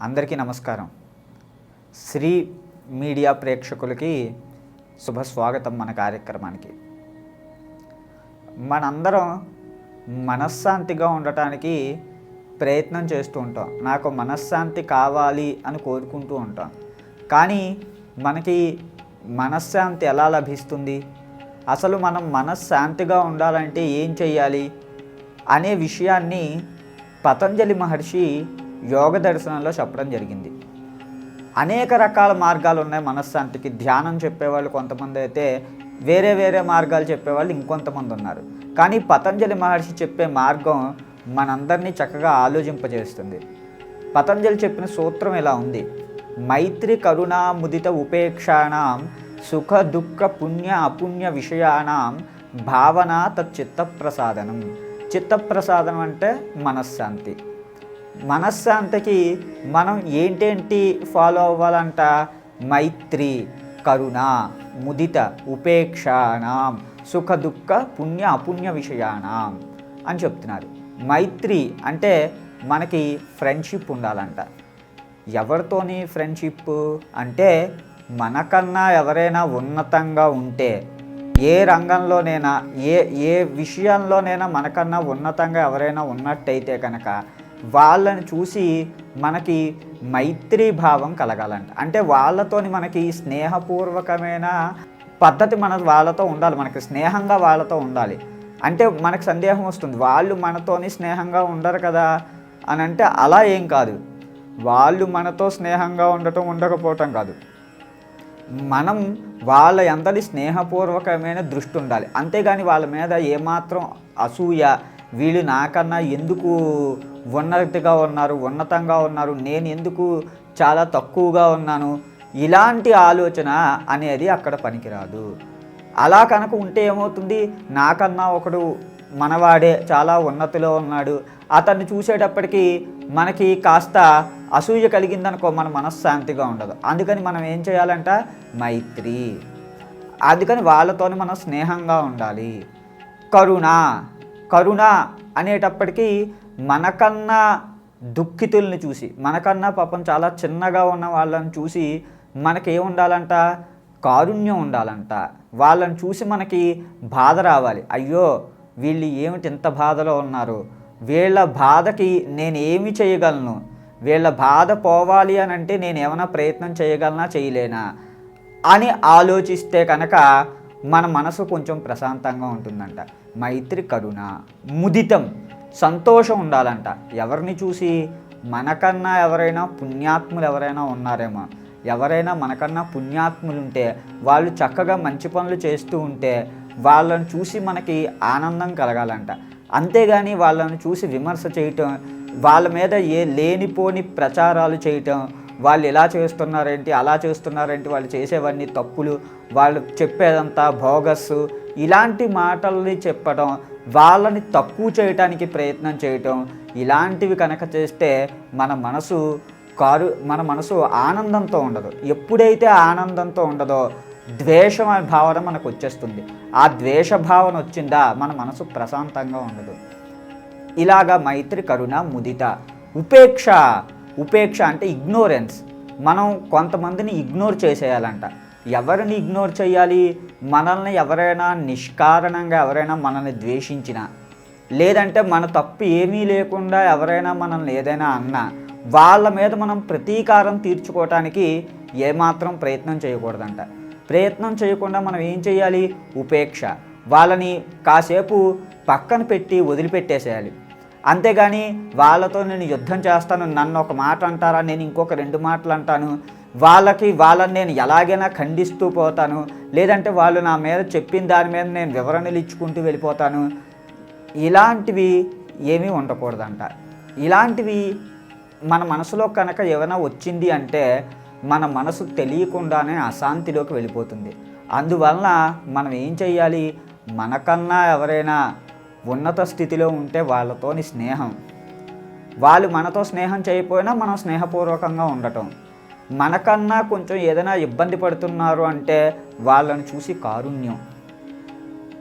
అందరికీ నమస్కారం. శ్రీ మీడియా ప్రేక్షకులకి శుభ స్వాగతం మన కార్యక్రమానికి. మనందరం మనశ్శాంతిగా ఉండటానికి ప్రయత్నం చేస్తూ ఉంటాం. నాకు మనశ్శాంతి కావాలి అని కోరుకుంటూ ఉంటాం. కానీ మనకి మనశ్శాంతి ఎలా లభిస్తుంది? అసలు మనం మనశ్శాంతిగా ఉండాలంటే ఏం చేయాలి? అనే విషయాన్ని పతంజలి మహర్షి యోగ దర్శనంలో చెప్పడం జరిగింది. అనేక రకాల మార్గాలు ఉన్నాయి మనశ్శాంతికి. ధ్యానం చెప్పేవాళ్ళు కొంతమంది అయితే వేరే వేరే మార్గాలు చెప్పేవాళ్ళు ఇంకొంతమంది ఉన్నారు. కానీ పతంజలి మహర్షి చెప్పే మార్గం మనందరినీ చక్కగా ఆలోచింపజేస్తుంది. పతంజలి చెప్పిన సూత్రం ఇలా ఉంది. మైత్రి కరుణా ముదిత ఉపేక్షాణం సుఖ దుఃఖ పుణ్య అపుణ్య విషయాణం భావన తచ్చిత్తప్రసాదనం చిత్తప్రసాదనం అంటే మనశ్శాంతి. మనశ్శాంతికి మనం ఏంటేంటి ఫాలో అవ్వాలంట? మైత్రి కరుణ ముదిత ఉపేక్షాణం సుఖ దుఃఖ పుణ్య అపుణ్య విషయాణం అని చెప్తున్నారు. మైత్రి అంటే మనకి ఫ్రెండ్షిప్ ఉండాలంట. ఎవరితోని ఫ్రెండ్షిప్ అంటే మనకన్నా ఎవరైనా ఉన్నతంగా ఉంటే ఏ రంగంలోనైనా ఏ ఏ విషయంలోనైనా మనకన్నా ఉన్నతంగా ఎవరైనా ఉన్నట్టయితే కనుక వాళ్ళని చూసి మనకి మైత్రీ భావం కలగాలంట. అంటే వాళ్ళతోని మనకి స్నేహపూర్వకమైన పద్ధతి మన వాళ్ళతో ఉండాలి. మనకి స్నేహంగా వాళ్ళతో ఉండాలి. అంటే మనకు సందేహం వస్తుంది. వాళ్ళు మనతోని స్నేహంగా ఉండరు కదా అని అంటే అలా ఏం కాదు. వాళ్ళు మనతో స్నేహంగా ఉండటం ఉండకపోవటం కాదు. మనం వాళ్ళ ఎంతటి స్నేహపూర్వకమైన దృష్టి ఉండాలి. అంతేగాని వాళ్ళ మీద ఏమాత్రం అసూయ వీళ్ళు నాకన్నా ఎందుకు ఉన్నతిగా ఉన్నారు ఉన్నతంగా ఉన్నారు నేను ఎందుకు చాలా తక్కువగా ఉన్నాను? ఇలాంటి ఆలోచన అనేది అక్కడ పనికిరాదు. అలా కనుక ఉంటే ఏమవుతుంది? నాకన్నా ఒకడు మనవాడే చాలా ఉన్నతిలో ఉన్నాడు. అతన్ని చూసేటప్పటికీ మనకి కాస్త అసూయ కలిగిందనుకో మన మనశ్శాంతిగా ఉండదు. అందుకని మనం ఏం చేయాలంట? మైత్రి. అందుకని వాళ్ళతోనే మనం స్నేహంగా ఉండాలి. కరుణ. కరుణ అనేటప్పటికీ మనకన్నా దుఃఖితుల్ని చూసి మనకన్నా పాపం చాలా చిన్నగా ఉన్న వాళ్ళని చూసి మనకేం ఉండాలంట? కారుణ్యం ఉండాలంట. వాళ్ళని చూసి మనకి బాధ రావాలి. అయ్యో వీళ్ళు ఏమిటి ఇంత బాధలో ఉన్నారు? వీళ్ళ బాధకి నేను ఏమి చేయగలను? వీళ్ళ బాధ పోవాలి అని అంటే నేను ఏమైనా ప్రయత్నం చేయగలనా చేయలేనా? అని ఆలోచిస్తే కనుక మన మనసు కొంచెం ప్రశాంతంగా ఉంటుందంట. మైత్రి కరుణ ముదితం సంతోషం ఉండాలంట. ఎవరిని చూసి మనకన్నా ఎవరైనా పుణ్యాత్ములు ఎవరైనా ఉన్నారేమో. ఎవరైనా మనకన్నా పుణ్యాత్ములు ఉంటే వాళ్ళు చక్కగా మంచి పనులు చేస్తూ ఉంటే వాళ్ళని చూసి మనకి ఆనందం కలగాలంట. అంతేగాని వాళ్ళని చూసి విమర్శ చేయటం వాళ్ళ మీద ఏ లేనిపోని ప్రచారాలు చేయటం వాళ్ళు ఇలా చేస్తున్నారేంటి అలా చేస్తున్నారేంటి వాళ్ళు చేసేవన్నీ తప్పులు వాళ్ళు చెప్పేదంతా భోగస్సు ఇలాంటి మాటల్ని చెప్పడం వాళ్ళని తక్కువ చేయటానికి ప్రయత్నం చేయటం ఇలాంటివి కనుక చేస్తే మన మనసు కారు మన మనసు ఆనందంతో ఉండదు. ఎప్పుడైతే ఆనందంతో ఉండదో ద్వేషం అనే భావన మనకు వచ్చేస్తుంది. ఆ ద్వేష భావన వచ్చిందా మన మనసు ప్రశాంతంగా ఉండదు. ఇలాగా మైత్రి కరుణ ముదిత. ఉపేక్ష. ఉపేక్ష అంటే ఇగ్నోరెన్స్. మనం కొంతమందిని ఇగ్నోర్ చేసేయాలంట. ఎవరిని ఇగ్నోర్ చేయాలి? మనల్ని ఎవరైనా నిష్కారణంగా ఎవరైనా మనల్ని ద్వేషించినా. లేదంటే మన తప్పు ఏమీ లేకుండా ఎవరైనా మనల్ని ఏదైనా అన్నా. వాళ్ళ మీద మనం ప్రతీకారం తీర్చుకోవటానికి ఏమాత్రం ప్రయత్నం చేయకూడదంట. ప్రయత్నం చేయకుండా మనం ఏం చేయాలి? ఉపేక్ష. వాళ్ళని కాసేపు పక్కన పెట్టి వదిలిపెట్టేసేయాలి. అంతేగాని వాళ్ళతో నేను యుద్ధం చేస్తాను నన్ను ఒక మాట అంటారా నేను ఇంకొక రెండు మాటలు అంటాను. వాళ్ళకి వాళ్ళని నేను ఎలాగైనా ఖండిస్తూ పోతాను. లేదంటే వాళ్ళు నా మీద చెప్పిన దాని మీద నేను వివరణలు ఇచ్చుకుంటూ వెళ్ళిపోతాను. ఇలాంటివి ఏమీ ఉండకూడదంట. ఇలాంటివి మన మనసులో కనుక ఏమైనా వచ్చింది అంటే మన మనసు తెలియకుండానే అశాంతిలోకి వెళ్ళిపోతుంది. అందువలన మనం ఏం చెయ్యాలి? మనకన్నా ఎవరైనా ఉన్నత స్థితిలో ఉంటే వాళ్ళతోని స్నేహం. వాళ్ళు మనతో స్నేహం చేయకపోయినా మనం స్నేహపూర్వకంగా ఉండటం. మనకన్నా కొంచెం ఏదైనా ఇబ్బంది పడుతున్నారు అంటే వాళ్ళని చూసి కారుణ్యం.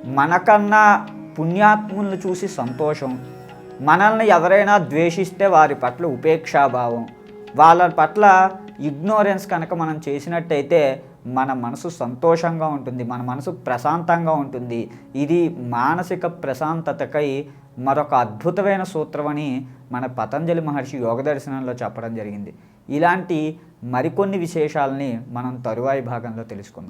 మనకన్నా పుణ్యాత్ములను చూసి సంతోషం. మనల్ని ఎవరైనా ద్వేషిస్తే వారి పట్ల ఉపేక్షాభావం. వాళ్ళ పట్ల ఇగ్నోరెన్స్ కనుక మనం చేసినట్టయితే మన మనసు సంతోషంగా ఉంటుంది మన మనసు ప్రశాంతంగా ఉంటుంది. ఇది మానసిక ప్రశాంతతకై మరొక అద్భుతమైన సూత్రం అని మన పతంజలి మహర్షి యోగ దర్శనంలో చెప్పడం జరిగింది. ఇలాంటి మరికొన్ని విశేషాలని మనం తరువాయి భాగంలో తెలుసుకుందాం.